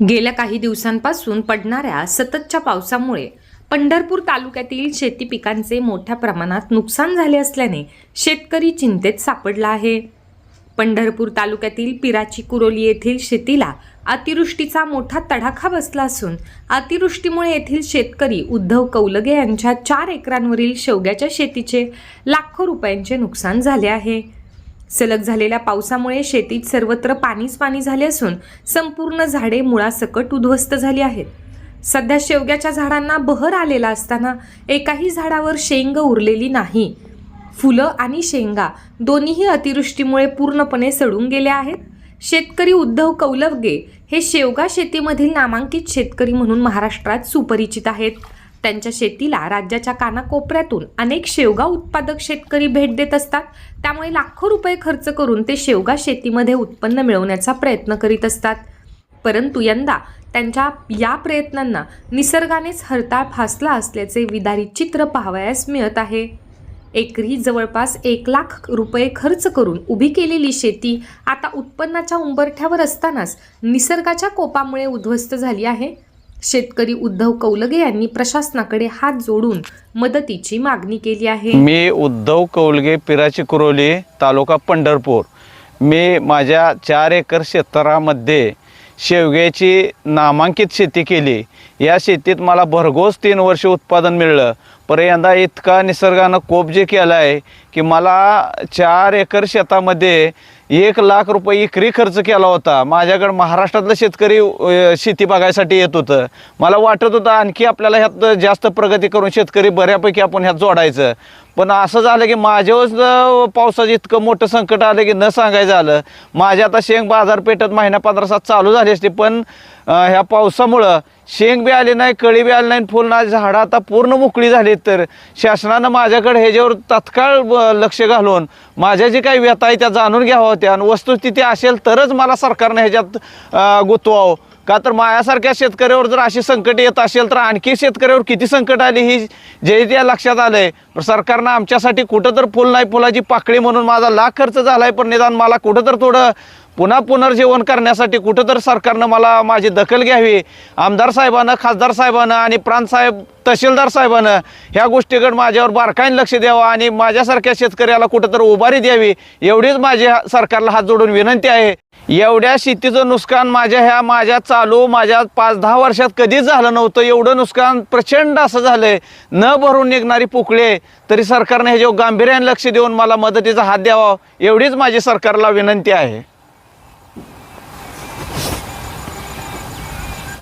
गेल्या काही दिवसांपासून पडणाऱ्या सततच्या पावसामुळे पंढरपूर तालुक्यातील शेती पिकांचे मोठ्या प्रमाणात नुकसान झाले असल्याने शेतकरी चिंतेत सापडला आहे. पंढरपूर तालुक्यातील पिराची कुरोली येथील शेतीला अतिवृष्टीचा मोठा तडाखा बसला असून अतिवृष्टीमुळे येथील शेतकरी उद्धव कौलगे यांच्या चार एकरांवरील शेवग्याच्या शेतीचे लाखो रुपयांचे नुकसान झाले आहे. सलग झालेल्या पावसामुळे शेतीत सर्वत्र पाणीच पाणी झाले असून संपूर्ण झाडे मुळासकट उद्ध्वस्त झाली आहेत. सध्या शेवग्याच्या झाडांना बहर आलेला असताना एकाही झाडावर शेंग उरलेली नाही. फुलं आणि शेंगा दोन्हीही अतिवृष्टीमुळे पूर्णपणे सडून गेल्या आहेत. शेतकरी उद्धव कौलवगे हे शेवगा शेतीमधील नामांकित शेतकरी म्हणून महाराष्ट्रात सुपरिचित आहेत. त्यांच्या शेतीला राज्याच्या कानाकोपऱ्यातून अनेक शेवगा उत्पादक शेतकरी भेट देत असतात. त्यामुळे लाखो रुपये खर्च करून ते शेवगा शेतीमध्ये उत्पन्न मिळवण्याचा प्रयत्न करीत असतात. परंतु यंदा त्यांच्या या प्रयत्नांना निसर्गानेच हरताळ फासला असल्याचे विदारी चित्र पाहावयास मिळत आहे. एकरी जवळपास एक लाख रुपये खर्च करून उभी केलेली शेती आता उत्पन्नाच्या उंबरठ्यावर असतानाच निसर्गाच्या कोपामुळे उद्ध्वस्त झाली आहे. शेतकरी उद्धव कौलगे यांनी प्रशासनाकडे हात जोडून मदतीची मागणी केली आहे. मी उद्धव कौलगे पिराची कुरोली तालुका पंढरपूर. मी माझ्या चार एकर क्षेत्रामध्ये शेवग्याची नामांकित शेती केली. या शेतीत मला भरघोस तीन वर्ष उत्पादन मिळलं. पर यंदा इतका निसर्गानं कोप जे केला आहे की मला चार एकर शेतामध्ये एक लाख रुपये एकरी खर्च केला होता. माझ्याकडं महाराष्ट्रातलं शेतकरी शेती बघायसाठी येत होतं. मला वाटत होतं आणखी आपल्याला ह्यात जास्त प्रगती करून शेतकरी बऱ्यापैकी आपण ह्यात जोडायचं. पण असं झालं की माझ्यावरच पावसाचं इतकं मोठं संकट आलं की न सांगायचं झालं. माझ्या आता शेंग बाजारपेठेत महिना पंधरा सात चालू झाली असते पण ह्या पावसामुळं शेंग बी आले नाही कळी बी आली नाही फुल झाडं आता पूर्ण मोकळी झाली तर शासनानं माझ्याकडे ह्याच्यावर तात्काळ ब- लक्ष घालून माझ्या जे काही व्यथा आहे त्या जाणून घ्याव्या होत्या. आणि वस्तुस्थिती असेल तरच मला सरकारनं ह्याच्यात गुतवावं. का तर माझ्यासारख्या शेतकऱ्यावर जर अशी संकट येत असेल तर आणखी शेतकऱ्यावर किती संकट आली ही जे त्या लक्षात आलं आहे सरकारनं आमच्यासाठी कुठं तर फुल नाही फुलाची पाकळी म्हणून माझा लाख खर्च झालाय पण निदान मला कुठं तर थोडं पुन्हा पुनर्जीवन करण्यासाठी कुठं तर सरकारनं मला माझी दखल घ्यावी. आमदार साहेबानं खासदार साहेबानं आणि प्रांत साहेब तहसीलदार साहेबानं ह्या गोष्टीकडे माझ्यावर बारकाईने लक्ष द्यावं आणि माझ्यासारख्या शेतकऱ्याला कुठं तर उभारी द्यावी एवढीच माझ्या सरकारला हात जोडून विनंती आहे. एवढ्या शेतीचं नुकसान माझ्या ह्या माझ्या चालू माझ्या पाच दहा वर्षात कधीच झालं नव्हतं. एवढं नुकसान प्रचंड असं झालंय. न भरून निघणारी पोकळे तरी सरकारने ह्याच्यावर गांभीर्याने लक्ष देऊन मला मदतीचा हात द्यावा एवढीच माझी सरकारला विनंती आहे.